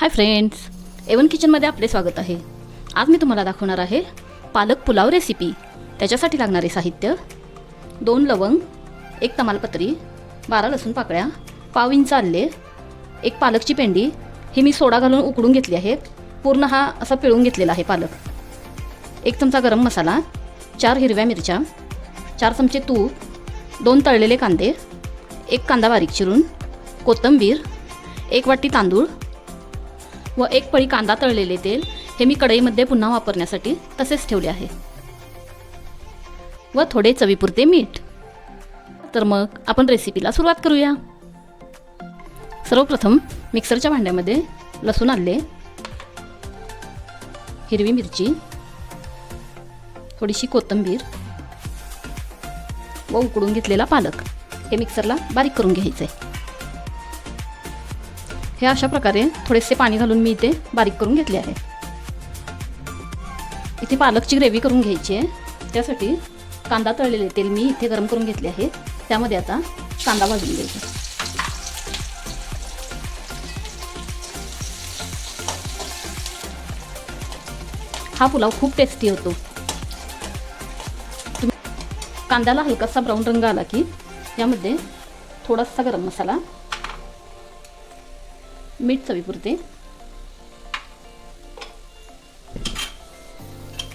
Hi friends A1 किचनमध्ये आपले स्वागत आहे. आज मी तुम्हाला दाखवणार आहे पालक पुलाव रेसिपी त्याच्यासाठी लागणारे साहित्य दोन लवंग एक तमालपत्री बारा लसूण पाकळ्या पाव इंच आले एक पालकची पेंडी. ही मी सोडा घालून उकडून घेतली आहे पूर्ण हा असा पिळून घेतलेला आहे पालक. एक चमचा गरम मसाला चार हिरव्या मिरच्या चार चमचे तूप दोन तळलेले कांदे एक कांदा बारीक चिरून कोथिंबीर एक वाटी तांदूळ व एक पळी कांदा तळलेले तेल हे मी कढईमध्ये पुन्हा वापरण्यासाठी तसेच ठेवले आहे. व थोडे चवीपुरते मीठ. तर मग आपण रेसिपीला सुरुवात करूया. सर्वप्रथम मिक्सरच्या भांड्यामध्ये लसूण आले हिरवी मिरची थोडीशी कोथिंबीर व उकडून घेतलेला पालक हे मिक्सरला बारीक करून घ्यायचं. आहे हे अशा प्रकारे थोडेसे पाणी घालून मी इथे बारीक करून घेतले आहे. इथे पालकची ग्रेव्ही करून घ्यायची आहे. त्यासाठी कांदा तळलेले तेल मी इथे गरम करून घेतले आहे. त्यामध्ये आता कांदा भाजून घ्यायचा हा पुलाव खूप टेस्टी होतो. तुम्ही कांद्याला हलकासा ब्राऊन रंग आला की यामध्ये थोडासा गरम मसाला मीठ चवीपुरते.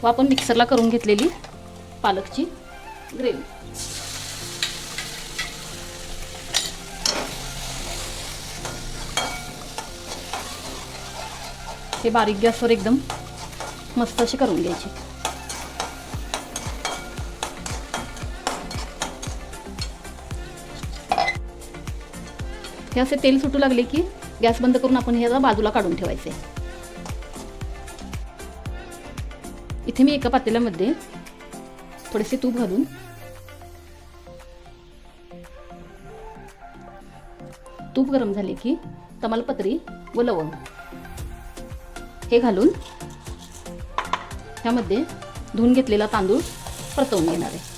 व आपण मिक्सरला करून घेतलेली पालकची ग्रेव्ही. हे बारीक गॅसवर एकदम मस्त अशी करून घ्यायची. हे असे तेल सुटू लागले की गॅस बंद करून आपण ह्याला बाजूला काढून ठेवायचे. इथे मी एका पातेल्यामध्ये थोडेसे तूप घालून तूप गरम झाले की तमालपत्री व लवंग हे घालून ह्यामध्ये धुवून घेतलेला तांदूळ परतवून घेणार आहे.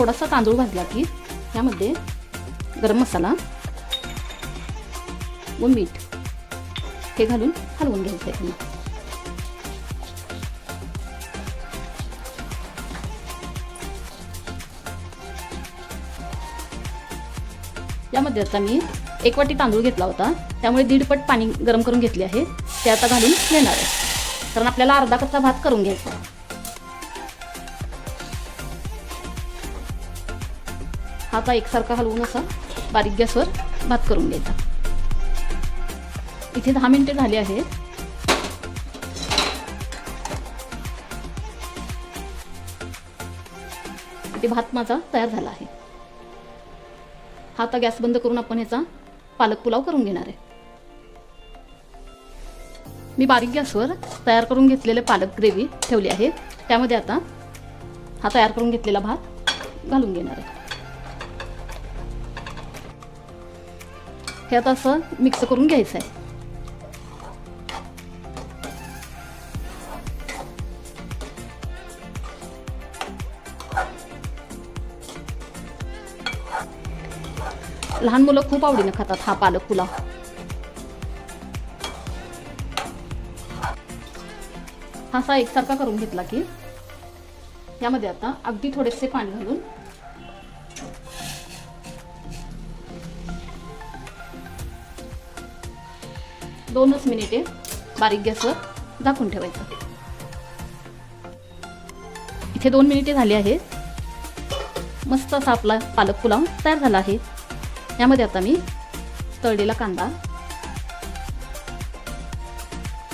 थोडासा तांदूळ भाजला की यामध्ये गरम मसाला व मीठ हे घालून हलवून घ्यायचं आहे पुन्हा. यामध्ये आता मी एक वाटी तांदूळ घेतला होता. त्यामुळे दीडपट पाणी गरम करून घेतले आहे. ते आता घालून घेणार आहे. कारण आपल्याला अर्धा कच्चा भात करून घ्यायचा हा आता एकसारखा हलवून असा बारीक गॅसवर भात करून घ्यायचा. इथे दहा मिनिटे झाली आहेत. ते भात माझा तयार झाला आहे. हा आता गॅस बंद करून आपण ह्याचा पालक पुलाव करून घेणार आहे. मी बारीक गॅसवर तयार करून घेतलेले पालक ग्रेव्ही ठेवली आहे त्यामध्ये आता हा तयार करून घेतलेला भात घालून घेणार आहे. हे आता असं मिक्स करून घ्यायचं आहे लहान मुलं खूप आवडीनं खातात हा पालक पुलाव हा असा एकसारखा करून घेतला की यामध्ये आता अगदी थोडेसे पाणी घालून दोनच मिनिटे बारीक गॅसवर झाकून ठेवायचं. इथे दोन मिनिटे झाली आहेत. मस्त असा आपला पालक पुलाव तयार झाला आहे. यामध्ये आता मी तळलेला कांदा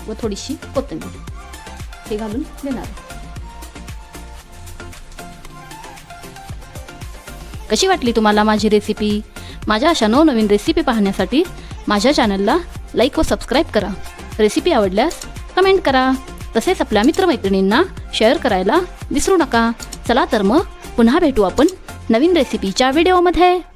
व थोडीशी कोथिंबीर हे घालून देणार. कशी वाटली तुम्हाला माझी रेसिपी माझ्या अशा नवनवीन रेसिपी पाहण्यासाठी माझ्या चॅनलला लाईक व सबस्क्राईब करा. रेसिपी आवडल्यास कमेंट करा. तसेच आपल्या मित्रमैत्रिणींना शेअर करायला विसरू नका. चला तर मग पुन्हा भेटू आपण नवीन रेसिपीच्या व्हिडिओमध्ये